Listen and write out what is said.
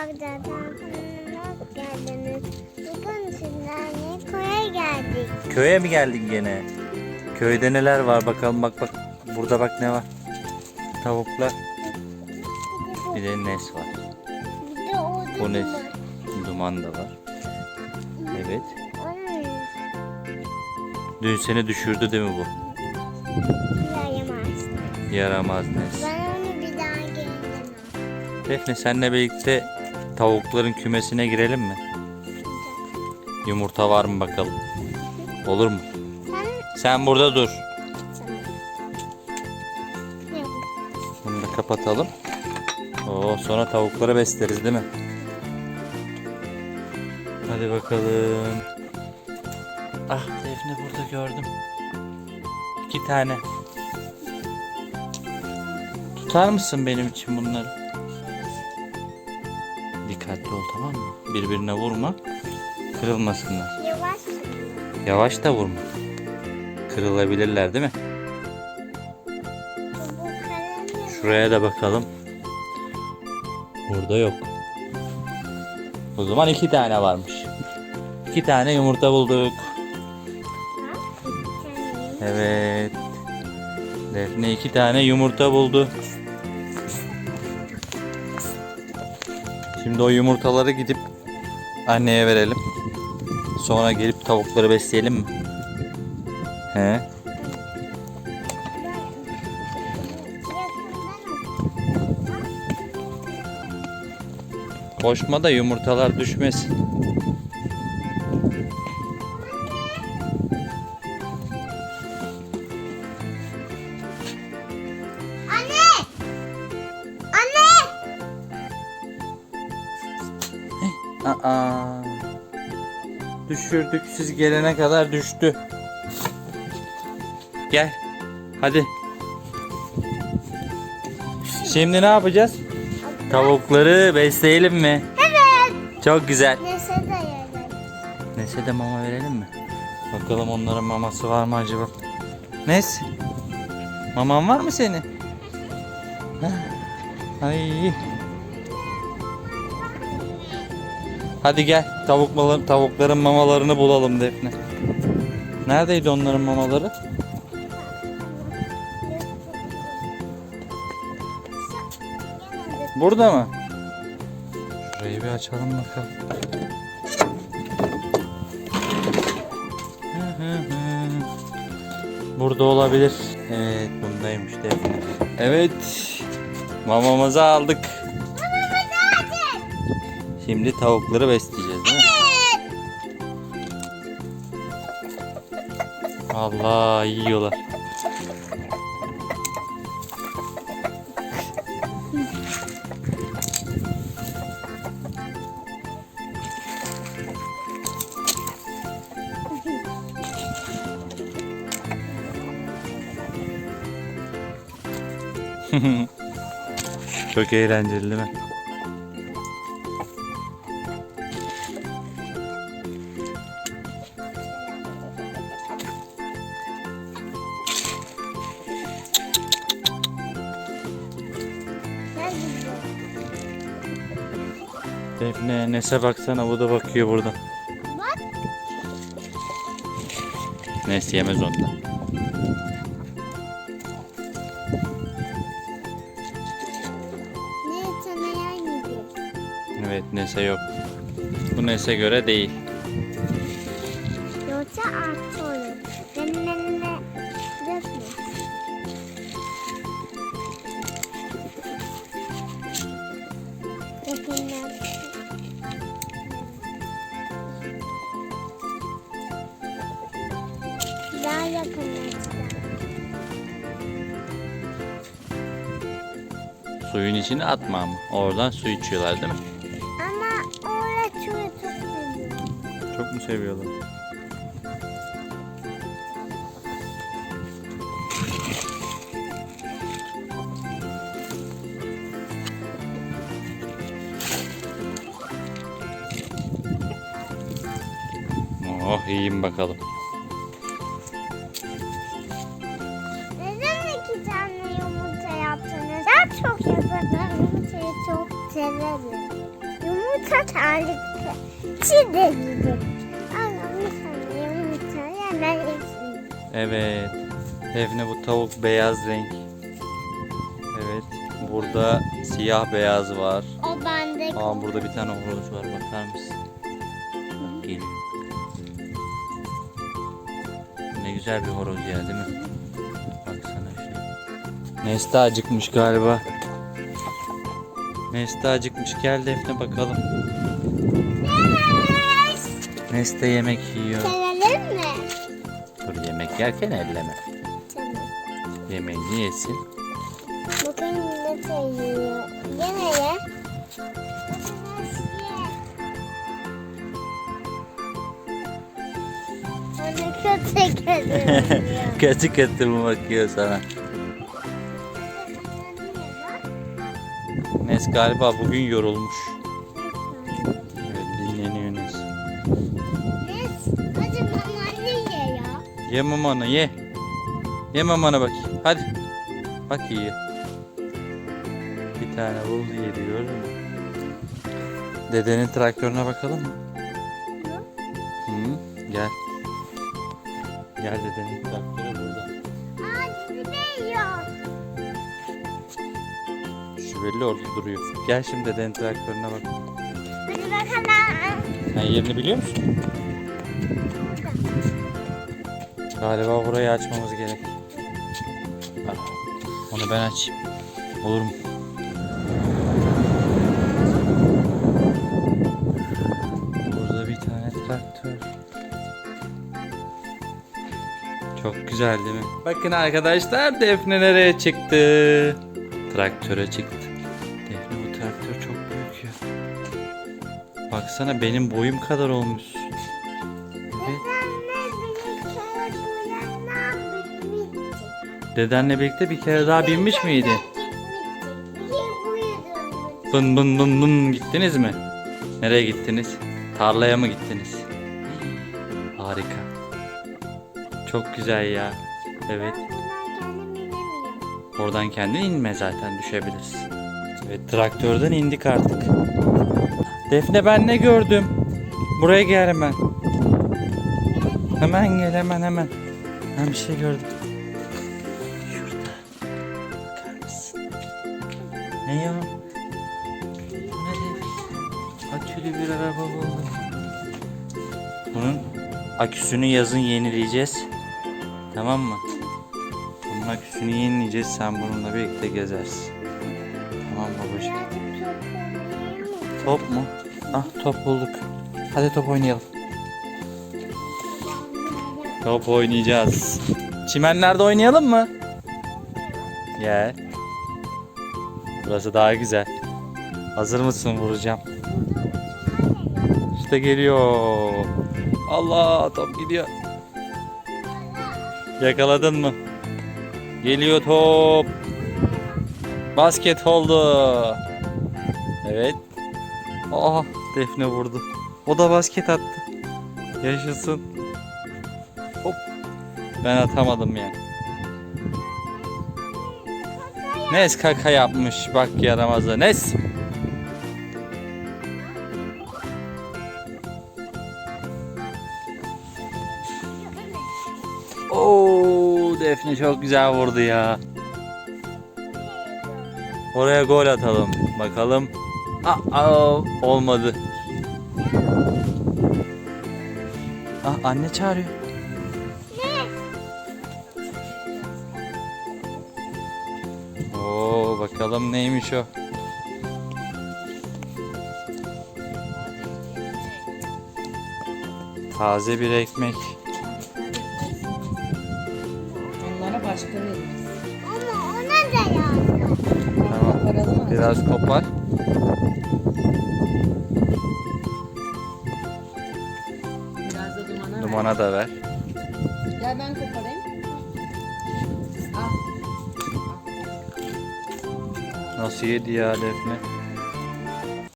Kanalıma hoş geldiniz. Bugün sizlerle koya geldik. Köye mi geldin gene? Köyde neler var bakalım bak bak. Burada bak ne var. Tavuklar. Bir de nes var. Bir de orada Bu ne? var. Duman da var. Evet. Dün seni düşürdü değil mi bu? yayamaz. Yaramaz nes. Ben onu bir daha gelemem. Defne senle birlikte tavukların kümesine girelim mi? Yumurta var mı bakalım. Olur mu? Sen burada dur. Bunu da kapatalım. Oo, sonra tavukları besleriz değil mi? Hadi bakalım. Ah Defne burada gördüm. İki tane. Tutar mısın benim için bunları? Tamam mı? Birbirine vurma. Kırılmasınlar. Yavaş. Yavaş da vurma. Kırılabilirler değil mi? Şuraya da bakalım. Burada yok. O zaman iki tane varmış. İki tane yumurta bulduk. Evet. Defne iki tane yumurta buldu. Şimdi o yumurtaları gidip anneye verelim. Sonra gelip tavukları besleyelim mi? He? Koşma da yumurtalar düşmesin. Aa. Düşürdük siz gelene kadar düştü. Gel. Hadi. Şimdi ne yapacağız? Tavukları besleyelim mi? Evet. Çok güzel. Nese de yedim. Nese de mama verelim mi? Bakalım onların maması var mı acaba? Nes? Maman var mı senin? Ay. Hadi gel tavuk malı- tavukların mamalarını bulalım Defne. Neredeydi onların mamaları? Burada mı? Şurayı bir açalım bakalım. Burada olabilir. Evet bundaymış Defne. Evet. Mamamızı aldık. Şimdi tavukları besleyeceğiz değil mi? Allah yiyorlar. Çok eğlenceli değil mi? Defne Nes'e baksana bu da bakıyor burada. Bak. Nes yemez ondan. Evet Nes'e yok. Bu Nes'e göre değil. Yoksa artı Suyun içine atma ama. Oradan su içiyorlar değil mi? Ama orada çuyu çok seviyor. Çok mu seviyorlar? Oh iyiyim bakalım. Severim. Yumurta gibi. Ama bir tane yumurta hemen yesin. Evet. Defne bu tavuk beyaz renk. Evet. Burada siyah beyaz var. O bende. Aa burada bir tane horoz var bakar mısın? Bak geliyor. Ne güzel bir horoz ya değil mi? Baksana şuna. Nesta acıkmış galiba. Nesta acıkmış. Gel Defne bakalım. Nesta yemek yiyor. Sevelim mi? Dur yemek yerken elleme. Tamam. Yemeğini yesin. Bakın ne söylüyor. Gene ye. Kötü kötü. kötü kötü mü bakıyor sana? Nes galiba bugün yorulmuş. Evet dinleniyor Nes. Hadi mama ye ya. Ye mamanı ye. Ye mamanı bakayım. Hadi. Bak yiyor. Bir tane buz yedi gördün mü? Dedenin traktörüne bakalım mı? Hı, gel. Gel dedenin traktörü belli orada duruyor. Gel şimdi dedenin traktörüne bak. Hadi bakalım. Sen yerini biliyor musun? Galiba burayı açmamız gerek. Ah, Onu ben açayım. Olur mu? Burada bir tane traktör. Çok güzel değil mi? Bakın arkadaşlar Defne nereye çıktı? Traktöre çıktı. Baksana benim boyum kadar olmuş. Evet. Dedenle birlikte bir kere daha binmiş miydi? Bın bın bın bın gittiniz mi? Nereye gittiniz? Tarlaya mı gittiniz? Harika. Çok güzel ya. Evet. Oradan kendin inme zaten düşebilirsin. Evet traktörden indik artık. Defne ben ne gördüm? Buraya gel hemen. Hemen gel hemen hemen. Ben bir şey gördüm. Şurada. Bakar mısın? Ne ya? Akülü bir araba buldum. Bunun aküsünü yazın yenileyeceğiz. Tamam mı? Bunun aküsünü yenileyeceğiz. Sen bununla birlikte gezersin. Tamam babacığım. Top mu? Ah top bulduk. Hadi top oynayalım. Top oynayacağız. Çimenlerde oynayalım mı? Gel. Burası daha güzel. Hazır mısın vuracağım? İşte geliyor. Allah top gidiyor. Yakaladın mı? Geliyor top. Basket oldu. Evet. Aa Defne vurdu. O da basket attı. Yaşasın. Hop. Ben atamadım yani. Nes kaka yapmış. Bak yaramaza. Nes. Oo Defne çok güzel vurdu ya. Oraya gol atalım. Bakalım. Aa, olmadı. Ah anne çağırıyor. Oo bakalım neymiş o. Taze bir ekmek. Biraz kopar. Biraz da dumana ver. Dumana da ver. Gel ben koparayım. Al. Nasıl yedi ya Defne?